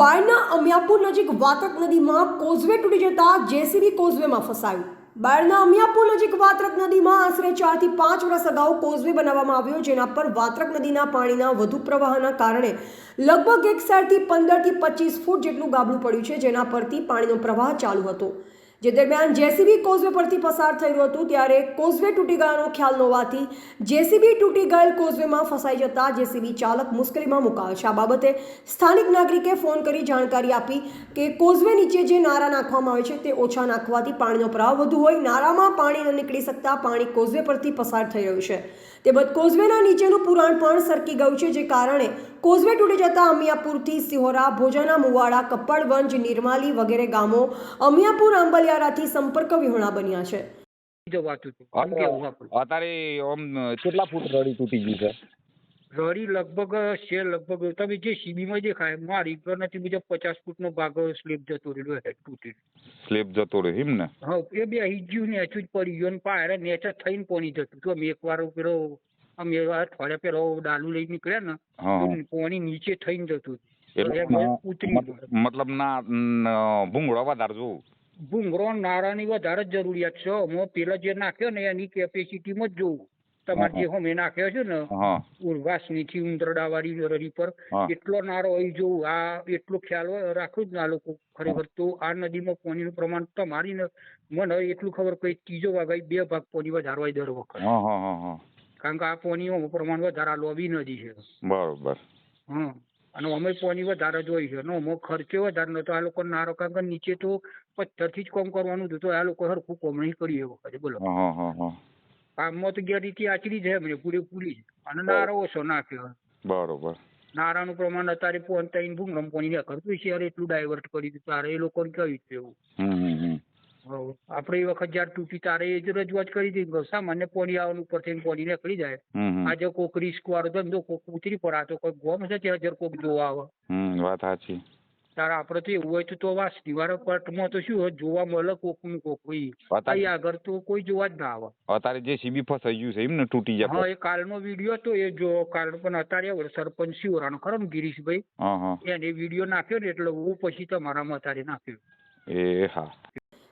બાયના અમિયાપુર નજીક વાત્રક નદીમાં કોઝવે તૂટી જતા જેસીબી કોઝવેમાં ફસાયું. બાયના અમિયાપુર નજીક વાત્રક નદીમાં આશરે ચારથી પાંચ વર્ષ અગાઉ કોઝવે બનાવવામાં આવ્યો, જેના પર વાત્રક નદીના પાણીના વધુ પ્રવાહના કારણે લગભગ એક સાઈડથી પંદરથી પચીસ ફૂટ જેટલું ગાબડું પડ્યું છે, જેના પરથી પાણીનો પ્રવાહ ચાલુ હતો. જે દરમિયાન જેસીબી કોઝવે પરથી પસાર થઈ હતું, ત્યારે કોઝવે તૂટી ગયાનો ખ્યાલ હોવાથી જેસીબી તૂટી ગયેલ કોઝવેમાં ફસાઈ જતા જેસીબી ચાલક મુશ્કેલીમાં મુકાયો છે. આ બાબતે સ્થાનિક નાગરિકે ફોન કરી જાણકારી આપી કે કોઝવે નીચે જે નારા નાખવામાં આવે છે, તે ઓછા નાખવાથી પાણીનો પ્રવાહ વધુ હોય. નારામાં પાણી ન નીકળી શકતા પાણી કોઝવે પરથી પસાર થઈ રહ્યું છે. તેમજ કોઝવેના નીચેનું પુરાણ પણ સરકી ગયું છે, જે કારણે કોઝવે તૂટી જતા અમિયાપુરથી સિહોરા ભોજાના મુવાડા કપ્પડવંજ નિર્માલી વગેરે ગામો અમિયાપુર આંબલિયારાથી સંપર્ક વિહોણા બન્યા છે. એમ અત્યારે આમ કેટલા ફૂટ રડી તૂટી ગઈ છે? રડી લગભગ છે લગભગ તમે જે સીબીમાં દેખાય મારી ઘર નથી બીજો પચાસ ફૂટનો ભાગ સ્લીપ જતો રહ્યો હેડ તૂટી સ્લેબ જતો રહ્યો એમ ને? હા એ બે હિજ્યું ગયું ને જ પડી ગયો ને પાયરે નેચર થઈને પોની જતું. તો મેં એકવાર પેલો અમે અઠવાડિયા પેલો ડાલુ લઈ નીકળ્યા ને. પોણી નીચે થઈને જતું. મતલબ ના ભૂંગળો વધારે જોવું ભૂંગળો નારાની વધારે જ જરૂરિયાત છે. હું પેલા જે નાખ્યો ને એની કેપેસિટીમાં જ જોવું તમારે જે હમે નાખ્યો છે ને ઉર્વાસથી ઉંદરડા વાળી રડી પર એટલો નારો હોય જોવું આ એટલો ખ્યાલ હોય રાખું જ ના લોકો ખરેખર. તો આ નદીમાં પાણીનું પ્રમાણ તમારી ને મને એટલું ખબર કઈ ત્રીજો ભાગ બે ભાગ પાણી વધારવાય દર વખત. કારણ કે આ પોની પ્રમાણ વધારે આ લોબી નદી છે. બરોબર. હમ. અને અમે પોની વધારે જોઈ છે. નો અમે ખર્ચે વધારે નતો. આ લોકો નારો કારણ કે નીચે તો પથ્થરથી જ કામ કરવાનું હતું. તો આ લોકો હરખું કોમ નહીં કરી એ વખતે. બોલો. કામમાં તો ગેરરીતિ આચરી છે એમને પૂરેપૂરી. અને નારો ઓછો નાખ્યો. બરોબર. નારાનું પ્રમાણ અત્યારે પોન ત્રણ ભૂંગરમ પોની ને કરતું છે. યાર એટલું ડાયવર્ટ કરી દીધું તારે એ લોકોને કહ્યું છે એવું. આપણે એ વખત જયારે તૂટી તારે એ જ રજૂઆત કરી હતી કે સામાન્ય પોની આવવાનું ઉપર થઈને પોની નીકળી જાય. આજે કોક રિસ્ક વાળો ધંધો કોક ઉતરી પડે આ તો કોઈ ગોમ છે ત્યાં જર કોક જોવા આવે. વાત સાચી. તારા આપણે તો એવું હોય તો તો વાસ દિવાળા પટમાં તો શું હોય જોવા મળે કોકનું કોક અહીં આગળ તો કોઈ જોવા જ ના આવે. અત્યારે જે સીબી ફસાઈ ગયું છે એમ ને તૂટી હા જાય એ કાલનો વીડિયો હતો એ જો કાલ પણ અત્યારે સરપંચ શિવરાનો ખરો ને ગિરીશભાઈ? હા હા. એને વીડિયો નાખ્યો ને એટલે હું પછી તમારામાં અત્યારે નાખ્યો. એ હા.